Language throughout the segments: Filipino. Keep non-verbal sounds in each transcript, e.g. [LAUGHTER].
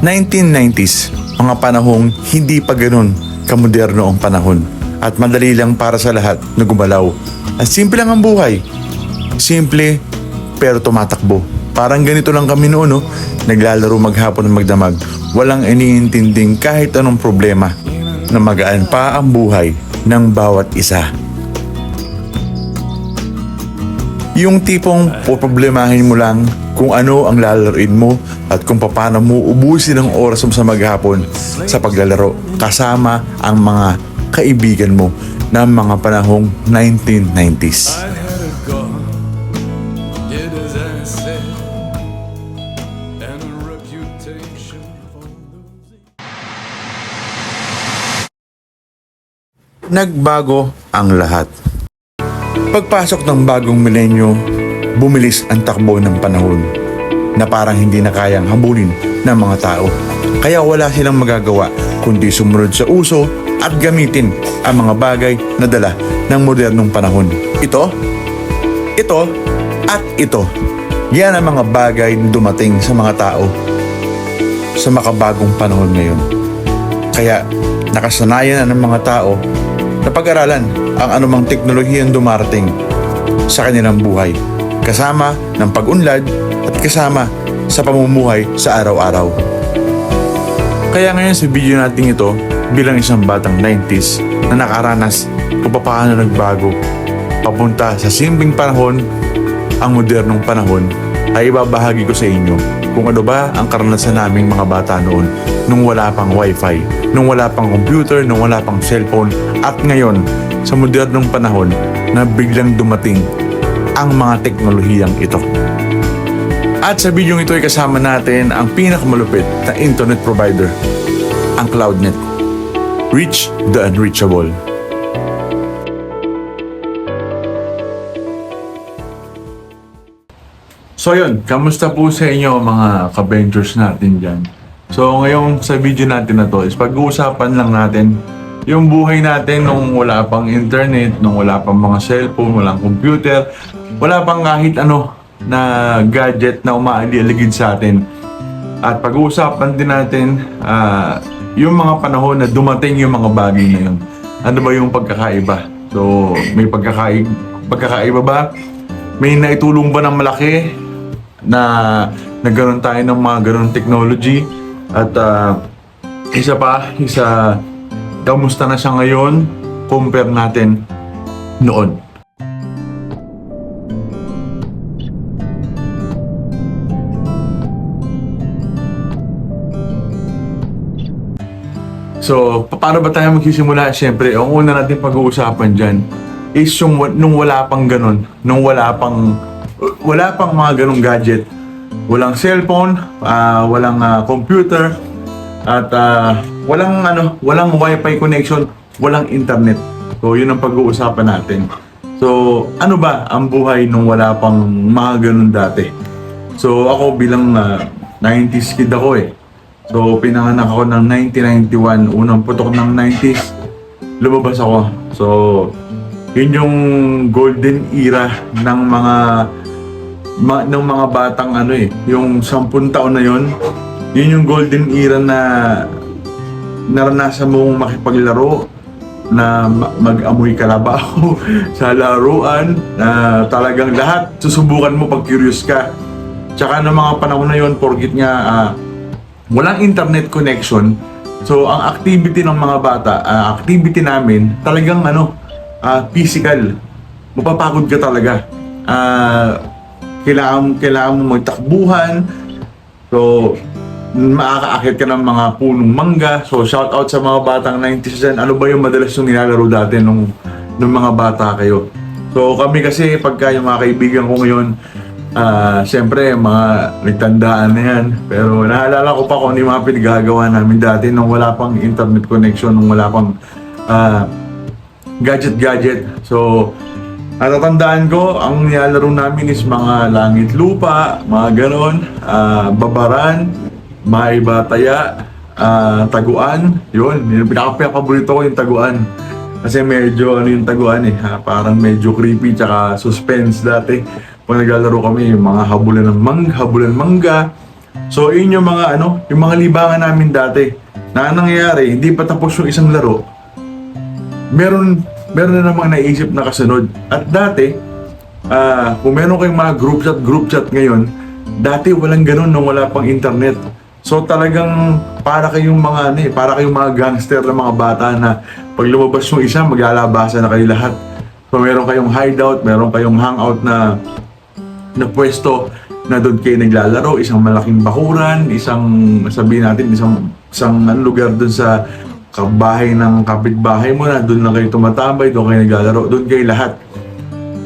1990s, mga panahong hindi pa ganun kamoderno ang panahon at madali lang para sa lahat na gumalaw. At simple lang ang buhay. Simple pero tumatakbo. Parang ganito lang kami noon, no? Naglalaro maghapon ng magdamag. Walang iniintinding kahit anong problema na magaan pa ang buhay ng bawat isa. Yung tipong poproblemahin mo lang kung ano ang lalaroin mo at kung paano mo ubusin ang oras mo sa maghapon sa paglalaro kasama ang mga kaibigan mo ng mga panahong 1990s. I had a gun, did as I said, and a reputation for losing. Nagbago ang lahat. Pagpasok ng bagong milenyo, bumilis ang takbo ng panahon na parang hindi na kayang habulin ng mga tao. Kaya wala silang magagawa kundi sumunod sa uso at gamitin ang mga bagay na dala ng modernong panahon. Ito, ito, at ito. Yan ang mga bagay na dumating sa mga tao sa makabagong panahon ngayon. Kaya nakasanayan na ng mga tao na pag-aralan ang anumang teknolohiyang dumarating sa kanilang buhay kasama ng pag-unlad at kasama sa pamumuhay sa araw-araw. Kaya ngayon sa video natin ito bilang isang batang 90s na nakaranas kung paano nagbago papunta sa simpleng panahon ang modernong panahon ay ibabahagi ko sa inyo kung ano ba ang karanasan naming mga bata noon nung wala pang wifi, nung wala pang computer, nung wala pang cellphone at ngayon sa modernong panahon na biglang dumating ang mga teknolohiyang ito. At sa video ito ay kasama natin ang pinakamalupit na internet provider, ang CloudNet. Reach the unreachable. So yun, kamusta po sa inyo mga ka-ventures natin dyan? So ngayong sa video natin na to is pag-uusapan lang natin yung buhay natin nung wala pang internet, nung wala pang mga cellphone, walang computer, wala pang kahit ano na gadget na umaali-aligid sa atin. At pag-uusapan din natin ah, yung mga panahon na dumating yung mga bagay na yun. Ano ba yung pagkakaiba? So, may pagkakai pagkakaiba ba? May naitulong ba ng malaki na nagkaroon tayo ng mga ganun technology? At ah, isa pa, isa, kamusta na siya ngayon? Compare natin noon. So, pa- paano ba tayo magsisimula? Siyempre, ang una natin pag-uusapan dyan is yung nung wala pang ganun, nung wala pang, wala pang mga ganung gadget. Walang cellphone, ah, walang ah, computer, at ah, walang ano, walang wifi connection, walang internet. So, yun ang pag-uusapan natin. So, ano ba ang buhay nung wala pang mga ganun dati? So, ako bilang ah, 90s kid ako eh. So, pinanganak ako ng 1991, unang putok ng 90s, lumabas ako. So, yun yung golden era ng mga ma, ng mga batang ano eh, yung 10 taon na yun, yun yung golden era na naranasan mong makipaglaro na ma- mag-amoy kalabaw [LAUGHS] sa laruan na talagang lahat susubukan mo pag curious ka. Tsaka ng mga panahon na yun, forget nga ah, walang internet connection. So, ang activity ng mga bata, ah, activity namin, talagang ano, ah, physical. Mapapagod ka talaga. Ah, kailangan, kailangan mo magtakbuhan. So, makakaakit ka ng mga punong mangga. So, shout out sa mga batang 90s dyan. Ano ba yung madalas yung nilalaro dati nung, nung mga bata kayo? So, kami kasi, pagka yung mga kaibigan ko ngayon, Ah, siyempre, mga nagtandaan na yan. Pero naalala ko pa kung ano yung mga pinagagawa namin dati nung wala pang internet connection, nung wala pang ah, gadget-gadget. So, natatandaan ko, ang nilalaro namin is mga langit lupa, mga ganon, ah, babaran, may bataya, ah, taguan. Yun, yung pinaka-paborito ko yung taguan. Kasi medyo ano yung taguan eh, ha? parang medyo creepy tsaka suspense dati. Pag naglalaro kami, mga habulan ng mang, habulan mangga, So, yun yung mga ano, yung mga libangan namin dati. Na nangyayari, hindi pa tapos yung isang laro, meron meron na namang naisip na kasunod. At dati, ah kung meron kayong mga group chat, group chat ngayon, dati walang ganun nung wala pang internet. So talagang para kayong mga ano eh, para kayong mga gangster na mga bata na pag lumabas yung isa, maglalabasan na kayo lahat. So meron kayong hideout, meron kayong hangout na na pwesto na doon kayo naglalaro, isang malaking bakuran, isang sabihin natin isang isang lugar doon sa kabahay ng kapitbahay mo na doon lang kayo tumatambay, doon kayo naglalaro, doon kayo lahat.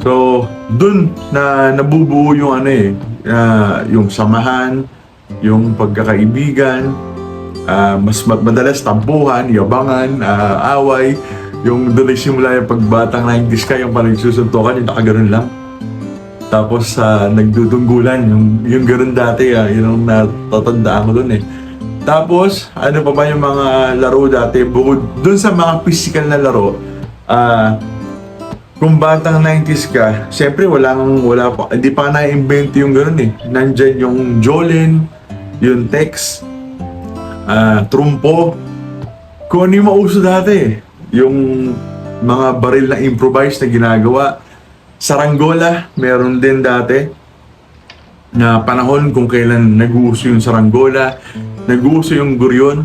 So, doon na nabubuo yung ano eh, ah, yung samahan, yung pagkakaibigan, ah, mas ma- madalas tampuhan, yabangan, ah, away, yung doon nagsimula yung pagbatang 90s ka, yung parang susuntokan, yung nakaganon lang. Tapos sa nagdudunggulan, yung, yung ganoon dati, ah, yun ang natatandaan ko doon eh. Tapos, ano pa ba yung mga laro dati? Bukod dun sa mga physical na laro, ah, kung batang 90s ka, syempre walang, wala pa, hindi pa na-invent yung ganoon eh. Nandyan yung Jolin, yung Tex, ah, Trumpo, kung ano yung mauso dati. Yung mga baril na improvised na ginagawa. Saranggola, meron din dati na panahon kung kailan nag-uuso yung saranggola, nag-uuso yung guryon,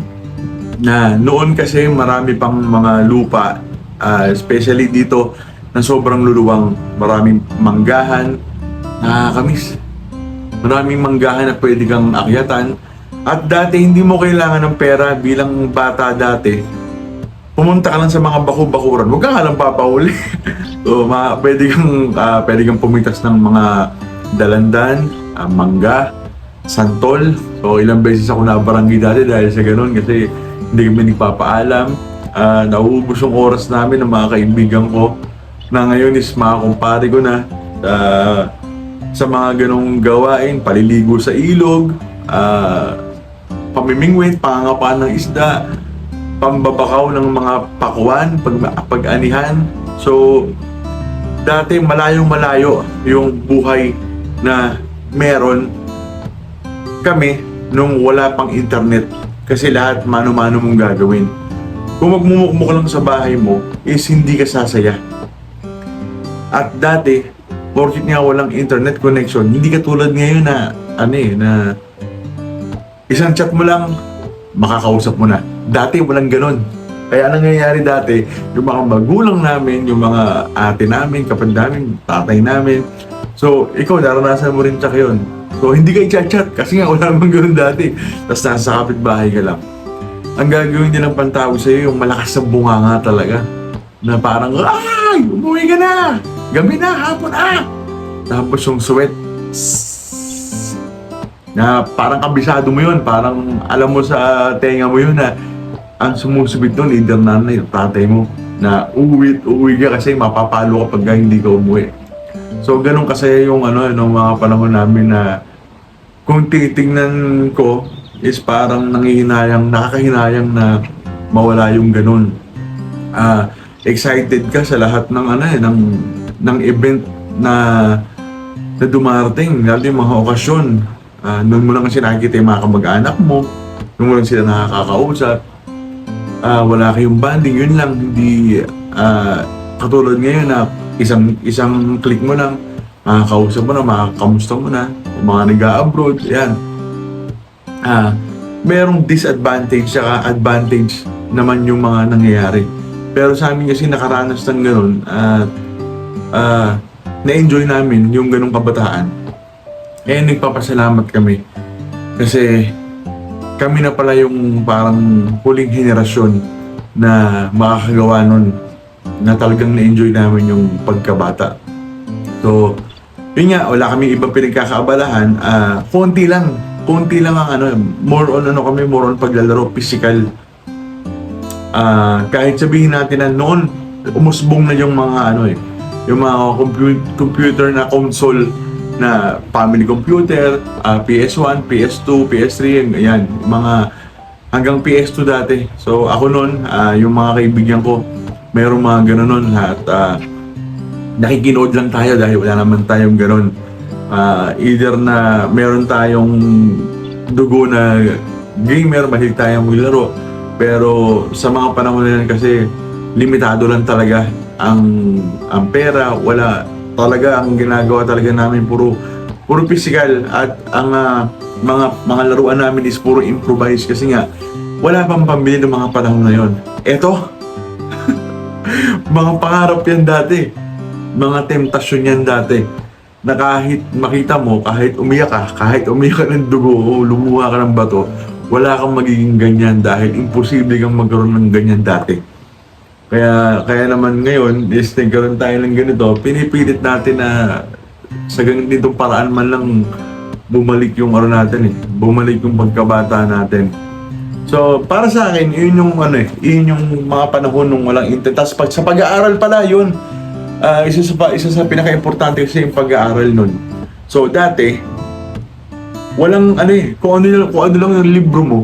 na noon kasi marami pang mga lupa, ah, especially dito na sobrang luluwang, maraming manggahan, nakakamiss. Maraming manggahan na pwede kang akyatan. At dati hindi mo kailangan ng pera bilang bata dati. Pumunta ka lang sa mga baku-bakuran. Huwag ka nga lang papahuli. [LAUGHS] so, ma pwede kang, ah, pwede kang pumitas ng mga dalandan, ah, mangga, santol. So, ilang beses ako nabarangay dati dahil sa ganun kasi hindi kami nagpapaalam. Ah, nauubos yung oras namin ng mga kaibigan ko na ngayon is mga kumpare ko na ah, sa mga ganong gawain, paliligo sa ilog, ah, pamimingwit, pangangapaan ng isda, pambabakaw ng mga pakuan, pag, pag-anihan. So, dati malayong malayo yung buhay na meron kami nung wala pang internet kasi lahat mano-mano mong gagawin. Kung magmumukmuk lang sa bahay mo, is hindi ka sasaya. At dati, porkit nga walang internet connection, hindi katulad ngayon na, ano eh, na isang chat mo lang, makakausap mo na. Dati walang ganun. Kaya anong nangyayari dati, yung mga magulang namin, yung mga ate namin, kapatid namin, tatay namin. So, ikaw, naranasan mo rin tsaka yun. So, hindi ka i-chat kasi nga wala namang ganun dati. Tapos nasa kapitbahay ka lang. Ang gagawin nilang pantawag sa'yo, yung malakas na bunganga talaga. Na parang, ay, umuwi ka na! Gabi na, hapon ah! Tapos yung sweat, na parang kabisado mo yun, parang alam mo sa tenga mo yun na ang sumusubit doon, either nanay o tatay mo, na uwi, uwi ka kasi mapapalo ka pag hindi ka umuwi. So, ganun kasi yung ano, yung mga panahon namin na kung titignan ko is parang nangihinayang, nakakahinayang na mawala yung ganun. Ah, excited ka sa lahat ng ano eh, ng, ng event na na dumarating, lalo yung mga okasyon. Ah, noon mo lang kasi nakikita yung mga kamag-anak mo, noon mo lang sila nakakakausap. Ah, wala kayong banding, yun lang, hindi ah, katulad ngayon na isang isang click mo lang, makakausap mo na, makakamusta mo na, yung mga nag-abroad, yan. Ah, merong disadvantage saka advantage naman yung mga nangyayari. Pero sa amin kasi nakaranas ng ganun at ah, na-enjoy namin yung ganung kabataan. Eh, nagpapasalamat kami. Kasi kami na pala yung parang huling henerasyon na makakagawa nun na talagang na-enjoy namin yung pagkabata. So, yun nga, wala kami ibang pinagkakaabalahan. Ah, konti lang. Konti lang ang ano, more on ano kami, more on paglalaro, physical. Ah, kahit sabihin natin na noon, umusbong na yung mga ano eh, yung mga compu- computer na console na family computer, ah, PS1, PS2, PS3, yan, mga hanggang PS2 dati. So ako noon, ah, yung mga kaibigan ko, merong mga ganun noon at ah, nakikinood lang tayo dahil wala naman tayong ganun. Ah, either na meron tayong dugo na gamer, mahilig tayong maglaro. Pero sa mga panahon na yan kasi, limitado lang talaga ang ang pera, wala talaga ang ginagawa talaga namin puro puro physical at ang ah, mga mga laruan namin is puro improvise kasi nga wala pang pambili ng mga panahon na yon. Eto, [LAUGHS] mga pangarap yan dati. Mga temptasyon yan dati. Na kahit makita mo, kahit umiyak ka, kahit umiyak ka ng dugo o lumuha ka ng bato, wala kang magiging ganyan dahil imposible kang magkaroon ng ganyan dati. Kaya kaya naman ngayon, is nagkaroon tayo ng ganito, pinipilit natin na sa ganitong paraan man lang bumalik yung ano natin eh, bumalik yung pagkabata natin. So, para sa akin, yun yung ano eh, yun yung mga panahon nung walang internet. Tapos pag, sa pag-aaral pala, yun, ah, isa sa isa sa pinaka-importante kasi yung pag-aaral nun. So, dati, walang ano eh, kung ano, kung ano lang yung libro mo,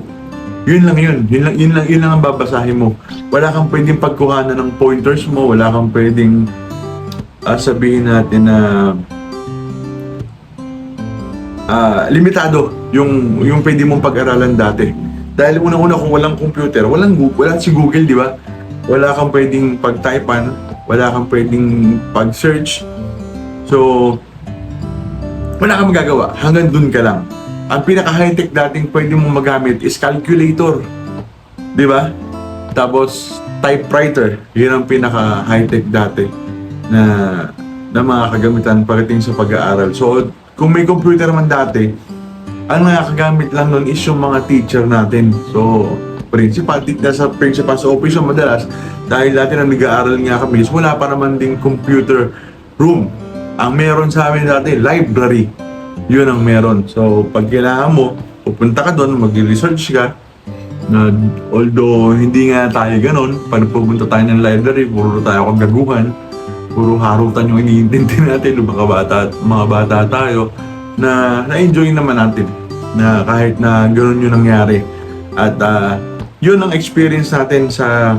yun lang yun. Yun lang, yun lang, yun lang ang babasahin mo. Wala kang pwedeng pagkuhanan ng pointers mo, wala kang pwedeng ah, sabihin natin na ah, limitado yung yung pwede mong pag-aralan dati. Dahil unang-una kung walang computer, walang Google, wala si Google, di ba? Wala kang pwedeng pag-typean, wala kang pwedeng pag-search. So, wala kang magagawa. Hanggang dun ka lang. Ang pinaka-high-tech dating pwede mong magamit is calculator. Di ba? Tapos, typewriter. Yun ang pinaka-high-tech dati na, na mga kagamitan pagdating sa pag-aaral. So, kung may computer man dati, ang nakakagamit lang nun is yung mga teacher natin. So, principal, nasa principal's office yung madalas. Dahil dati na nag-aaral nga kami, wala pa naman ding computer room. Ang meron sa amin dati, library. Yun ang meron. So, pag kailangan mo, pupunta ka doon, mag-research ka. Na, although, hindi nga tayo ganun. Pag pupunta tayo ng library, puro tayo kagaguhan. Puro harutan yung iniintindi [LAUGHS] natin mga bata, mga bata tayo na na-enjoy naman natin na kahit na gano'n yung nangyari. At ah, yun ang experience natin sa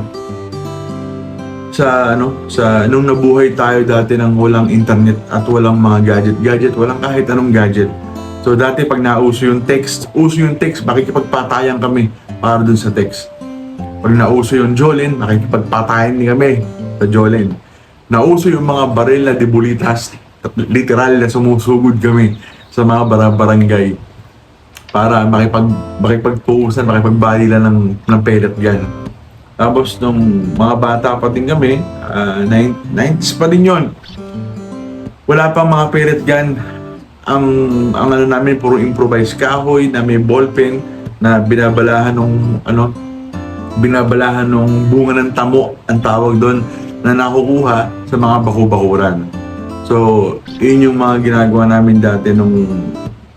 sa ano sa nung nabuhay tayo dati ng walang internet at walang mga gadget gadget walang kahit anong gadget. So dati pag nauso yung text uso yung text makikipagpatayan kami para dun sa text. Pag nauso yung Jolin makikipagpatayan din kami sa Jolin. Nauso yung mga baril na debulitas literal na sumusugod kami sa mga bara-barangay para makipag makipagpuusan, makipagbalilan ng ng pellet gun. Tapos nung mga bata pa din kami, ah, nine, 90s pa din yon. Wala pang mga pellet gun. Ang ang ano namin puro improvised kahoy na may ballpen na binabalahan nung ano binabalahan nung bunga ng tamo ang tawag doon na nakukuha sa mga baku-bakuran. So, yun yung mga ginagawa namin dati nung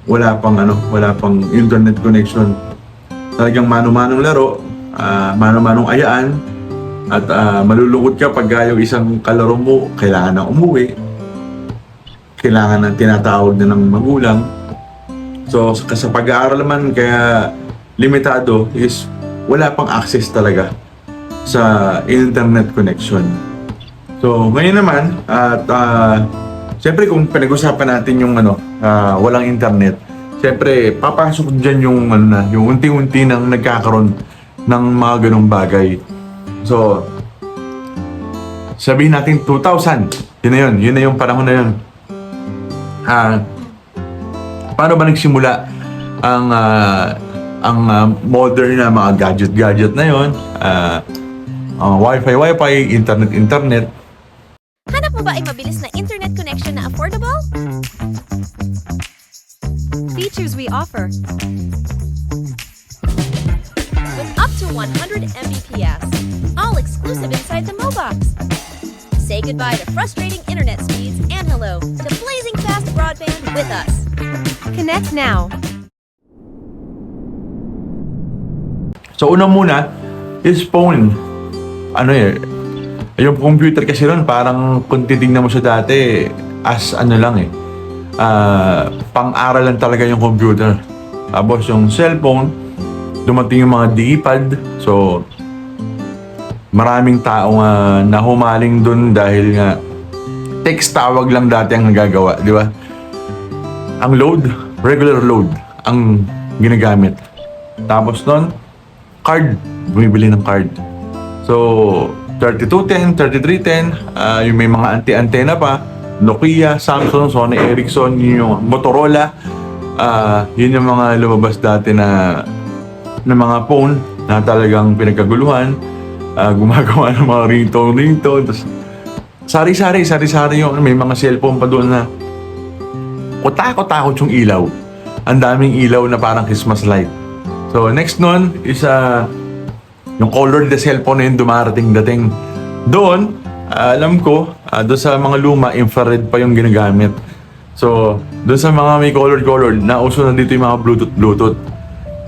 wala pang ano, wala pang internet connection. Talagang mano-manong laro, ah, mano-manong ayaan, at ah, malulungkot ka pag yung isang kalaro mo kailangan na umuwi. Kailangan ng tinatawag na ng magulang. So, sa pag-aaral naman, kaya limitado is wala pang access talaga sa internet connection. So, ngayon naman, at uh, siyempre kung pinag-usapan natin yung ano, ah, walang internet, siyempre papasok dyan yung, ano na, yung unti-unti nang nagkakaroon ng mga ganong bagay. So, sabihin natin 2000, yun na yun, yun na yung panahon na yun. Ah, paano ba nagsimula ang ah, ang ah, modern na mga gadget-gadget na yon? Ah, ah, wifi, wifi, internet, internet, Hanap mo ba ay mabilis na internet connection na affordable? Features we offer. With up to 100 Mbps. All exclusive inside the Mobox. Say goodbye to frustrating internet speeds and hello to blazing fast broadband with us. Connect now. So una muna is phone. Ano eh, yung computer kasi ron parang kung titignan mo siya dati as ano lang eh. ah, pang-aral lang talaga yung computer. Tapos yung cellphone, dumating yung mga D-pad. So, maraming taong uh, nahumaling dun dahil nga text tawag lang dati ang nagagawa, di ba? Ang load, regular load, ang ginagamit. Tapos nun, card. Bumibili ng card. So, 3210, 3310, ah, yung may mga anti-antena pa, Nokia, Samsung, Sony Ericsson, yun yung Motorola, ah, yun yung mga lumabas dati na na mga phone na talagang pinagkaguluhan, ah, [LAUGHS] gumagawa ng mga ringtone, ringtone, tapos sari-sari, sari-sari yung may mga cellphone pa doon na kutakot-takot yung ilaw. Ang daming ilaw na parang Christmas light. So, next nun is ah, yung colored the cellphone na yung dumarating dating. Doon, ah, alam ko, ah, doon sa mga luma, infrared pa yung ginagamit. So, doon sa mga may colored-colored, nauso na dito yung mga Bluetooth-Bluetooth.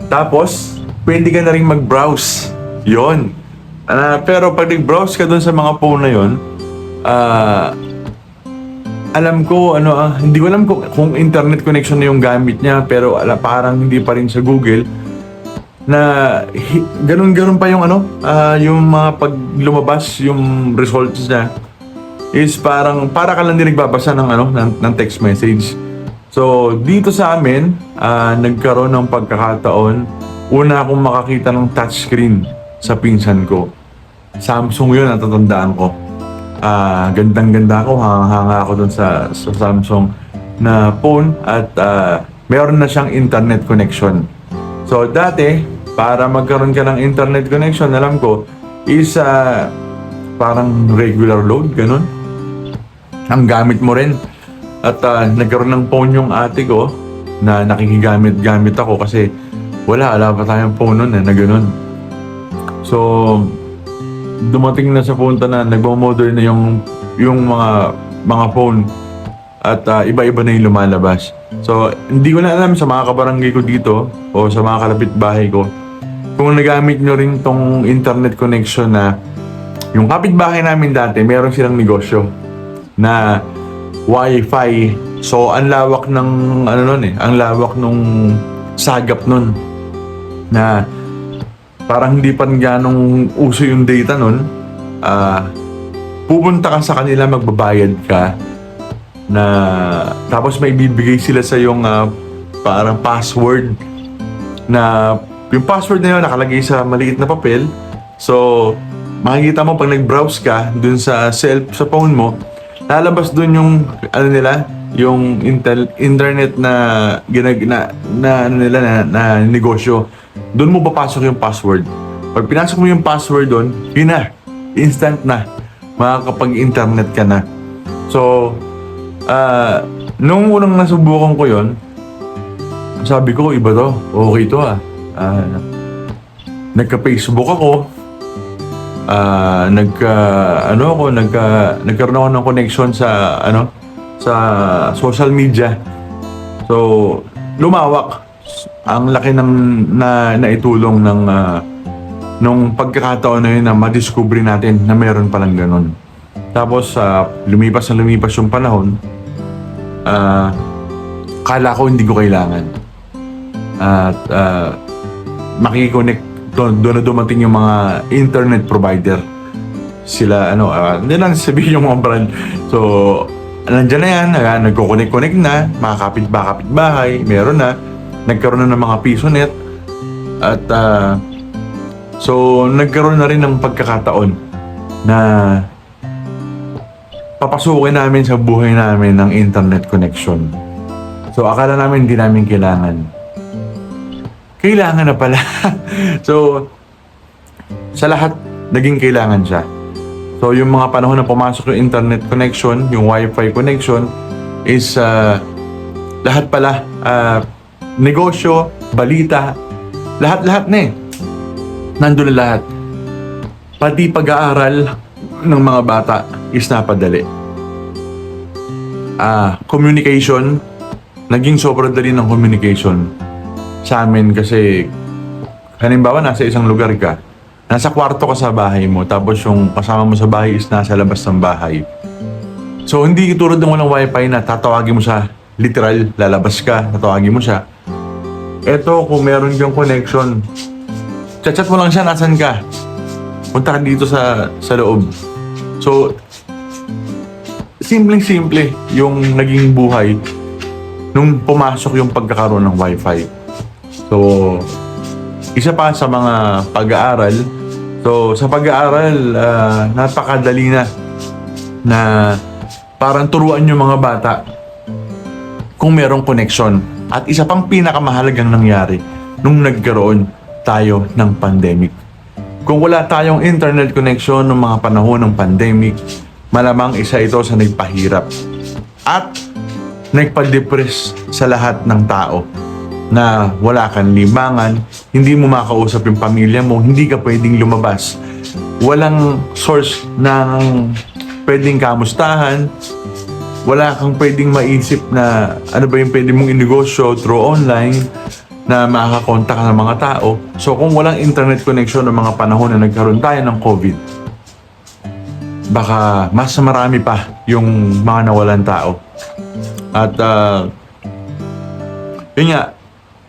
Tapos, pwede ka na rin mag-browse. Yon. Ah, pero pag nag-browse ka doon sa mga phone na yon, ah, alam ko, ano, ah, hindi ko alam kung, kung internet connection na yung gamit niya, pero ala, parang hindi pa rin sa Google na ganun-ganun pa yung ano, ah, yung mga pag lumabas yung results niya is parang para ka lang din nagbabasa ng ano ng, ng text message. So, dito sa amin, ah, nagkaroon ng pagkakataon, una akong makakita ng touchscreen sa pinsan ko. Samsung yun, natatandaan ko. Ah, gandang-ganda ako, hanga-hanga ako dun sa, sa Samsung na phone at ah, meron na siyang internet connection. So, dati, para magkaroon ka ng internet connection, alam ko, is ah, parang regular load, ganun. Ang gamit mo rin. At ah, nagkaroon ng phone yung ate ko na nakikigamit-gamit ako kasi wala, wala pa tayong phone nun eh, na ganun. So, dumating na sa punta na nagmo-modern na yung yung mga mga phone at ah, iba-iba na yung lumalabas. So, hindi ko na alam sa mga kabarangay ko dito o sa mga kalapit bahay ko kung nagamit nyo rin tong internet connection na yung kapitbahay namin dati, meron silang negosyo na wifi. So, ang lawak ng ano nun eh, ang lawak nung sagap nun na parang hindi pa ganong uso yung data nun, ah, pupunta ka sa kanila, magbabayad ka, na tapos may bibigay sila sa yung ah, parang password na yung password na yun nakalagay sa maliit na papel. So, makikita mo pag nag-browse ka dun sa self sa phone mo, lalabas dun yung ano nila, yung intel, internet na ginag na, na ano nila na, na negosyo. Doon mo papasok yung password. Pag pinasok mo yung password doon, yun na. Instant na. Makakapag-internet ka na. So, ah, nung unang nasubukan ko yon, sabi ko, iba to. Okay to ah. Ah, nagka-Facebook ako. Ah, nagka ano ako, nagka nagkaroon ako ng connection sa ano sa social media. So, lumawak ang laki ng na naitulong ng ah, nung pagkakataon na yun na madiscover natin na meron palang ganun. Tapos, ah, lumipas na lumipas yung panahon, ah, kala ko hindi ko kailangan. At ah, makikonnect doon, doon na dumating yung mga internet provider. Sila, ano, ah, hindi lang sabihin yung mga brand. So, nandyan na yan, uh, nagko-connect-connect na, mga kapit-bakit-bahay, meron na, nagkaroon na ng mga PisoNet, at ah, so, nagkaroon na rin ng pagkakataon na papasukin namin sa buhay namin ng internet connection. So, akala namin hindi namin kailangan. Kailangan na pala. [LAUGHS] so, sa lahat, naging kailangan siya. So, yung mga panahon na pumasok yung internet connection, yung wifi connection, is ah, lahat pala, ah, negosyo, balita, lahat-lahat na eh. Nandun na lahat. Pati pag-aaral ng mga bata is napadali. Ah, communication, naging sobrang dali ng communication sa amin kasi halimbawa nasa isang lugar ka, nasa kwarto ka sa bahay mo, tapos yung kasama mo sa bahay is nasa labas ng bahay. So, hindi tulad ng walang wifi na tatawagin mo siya, literal, lalabas ka, tatawagin mo siya. Eto, kung meron kang connection, chat-chat mo lang siya, nasan ka? Punta ka dito sa, sa loob. So, simpleng-simple yung naging buhay nung pumasok yung pagkakaroon ng wifi. So, isa pa sa mga pag-aaral. So, sa pag-aaral, ah, napakadali na na parang turuan yung mga bata kung merong connection. At isa pang pinakamahalagang nangyari nung nagkaroon tayo ng pandemic. Kung wala tayong internet connection ng mga panahon ng pandemic, malamang isa ito sa nagpahirap at nagpa-depress sa lahat ng tao na wala kang limangan, hindi mo makausap yung pamilya mo, hindi ka pwedeng lumabas. Walang source ng pwedeng kamustahan, wala kang pwedeng maisip na ano ba yung pwede mong inegosyo through online na makakakontak ng mga tao. So kung walang internet connection ng mga panahon na nagkaroon tayo ng COVID, baka mas marami pa yung mga nawalan tao. At ah, yun nga,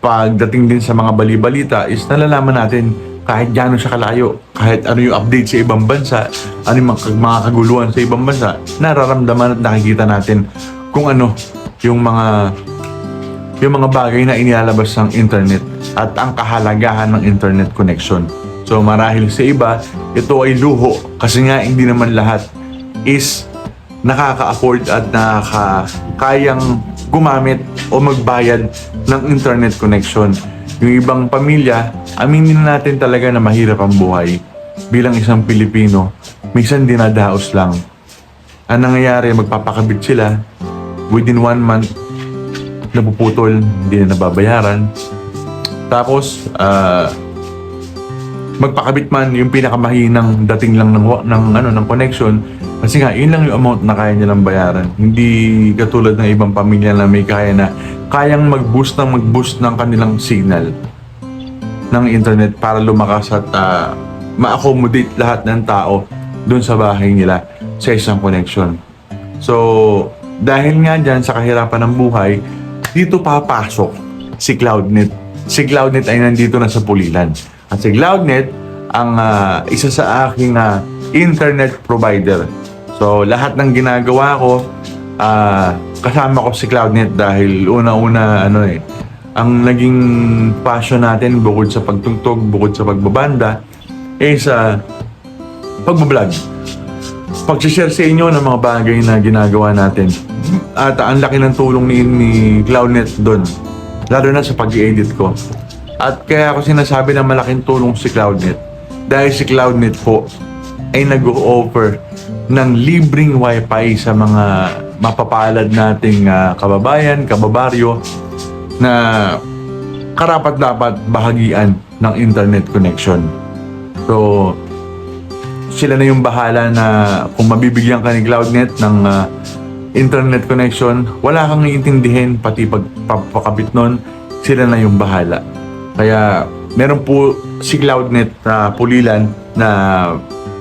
pagdating din sa mga bali-balita is nalalaman natin kahit gaano siya kalayo, kahit ano yung update sa ibang bansa, ano yung mga kaguluhan sa ibang bansa, nararamdaman at nakikita natin kung ano yung mga yung mga bagay na inilalabas ng internet at ang kahalagahan ng internet connection. So marahil sa iba, ito ay luho kasi nga hindi naman lahat is nakaka-afford at nakakayang gumamit o magbayad ng internet connection. Yung ibang pamilya, aminin natin talaga na mahirap ang buhay. Bilang isang Pilipino, minsan dinadaos lang. Ang nangyayari, magpapakabit sila, within one month, napuputol, hindi na nababayaran. Tapos, ah, magpakabit man yung pinakamahinang dating lang ng, ng, ano, ng connection, kasi nga, yun lang yung amount na kaya nilang bayaran. Hindi katulad ng ibang pamilya na may kaya na kayang mag-boost ng mag-boost ng kanilang signal ng internet para lumakas at ah, ma-accommodate lahat ng tao doon sa bahay nila sa isang connection. So, dahil nga dyan sa kahirapan ng buhay, dito papasok si CloudNet. Si CloudNet ay nandito na sa Pulilan. At si CloudNet ang ah, isa sa aking ah, internet provider. So, lahat ng ginagawa ko, ah, kasama ko si CloudNet dahil una-una ano eh, ang naging passion natin bukod sa pagtugtog, bukod sa pagbabanda, eh sa pagbablog. Pag-share sa inyo ng mga bagay na ginagawa natin. At ang laki ng tulong ni, ni CloudNet doon. Lalo na sa pag-edit ko. At kaya ako sinasabi na malaking tulong si CloudNet. Dahil si CloudNet po ay nag-offer ng libreng wifi sa mga mapapalad nating ah, kababayan, kababaryo na karapat dapat bahagian ng internet connection. So, sila na yung bahala na kung mabibigyan ka ni CloudNet ng ah, internet connection, wala kang iintindihin pati pagpapakabit nun, sila na yung bahala. Kaya meron po si CloudNet na pulilan na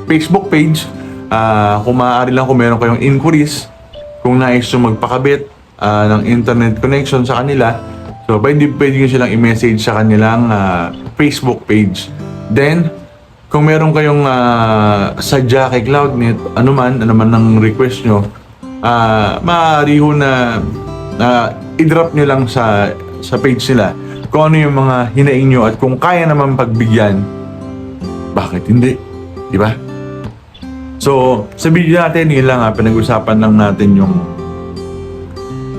Facebook page. Ah, kung maaari lang kung meron kayong inquiries, kung nais yung magpakabit ah, ng internet connection sa kanila, so pwede, pwede nyo silang i-message sa kanilang ah, Facebook page. Then, kung meron kayong uh, sadya kay CloudNet, ano man, ano man ang request nyo, ah maaari ho na na i-drop nyo lang sa sa page nila kung ano yung mga hinaing nyo at kung kaya naman pagbigyan, bakit hindi? Di ba? So, sa video natin, yun lang ha, pinag-usapan lang natin yung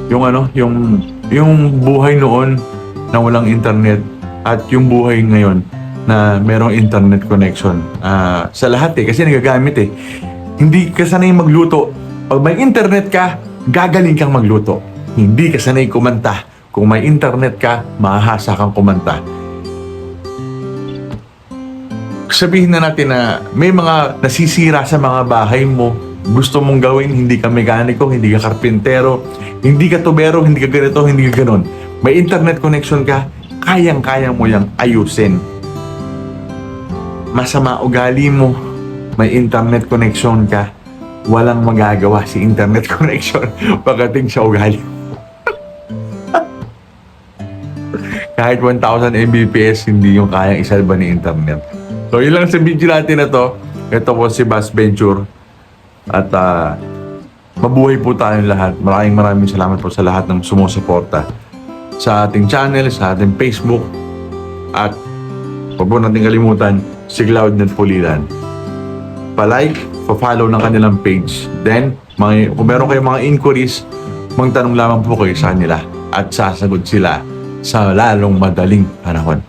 yung ano, yung yung buhay noon na walang internet at yung buhay ngayon na merong internet connection. Ah, sa lahat eh, kasi nagagamit eh. Hindi ka sanay magluto. Pag may internet ka, gagaling kang magluto. Hindi ka sanay kumanta. Kung may internet ka, mahahasa kang kumanta. Sabihin na natin na may mga nasisira sa mga bahay mo, gusto mong gawin, hindi ka mekaniko, hindi ka karpintero, hindi ka tubero, hindi ka ganito, hindi ka ganon. May internet connection ka, kayang-kaya mo yung ayusin. Masama ugali mo, may internet connection ka, walang magagawa si internet [LAUGHS] connection pagdating sa ugali mo. [LAUGHS] Kahit 1,000 Mbps, hindi yung kayang isalba ni internet. So, yun lang sa video natin na to. Ito po si Bass Venture. At ah, mabuhay po tayong lahat. Maraming maraming salamat po sa lahat ng sumusuporta sa ating channel, sa ating Facebook, At huwag mo natin kalimutan, si Cloudnet Pulilan. Pa-like, pa-follow ng kanilang page. Then, mga, kung meron kayong mga inquiries, magtanong lamang po kayo sa kanila at sasagot sila sa lalong madaling panahon.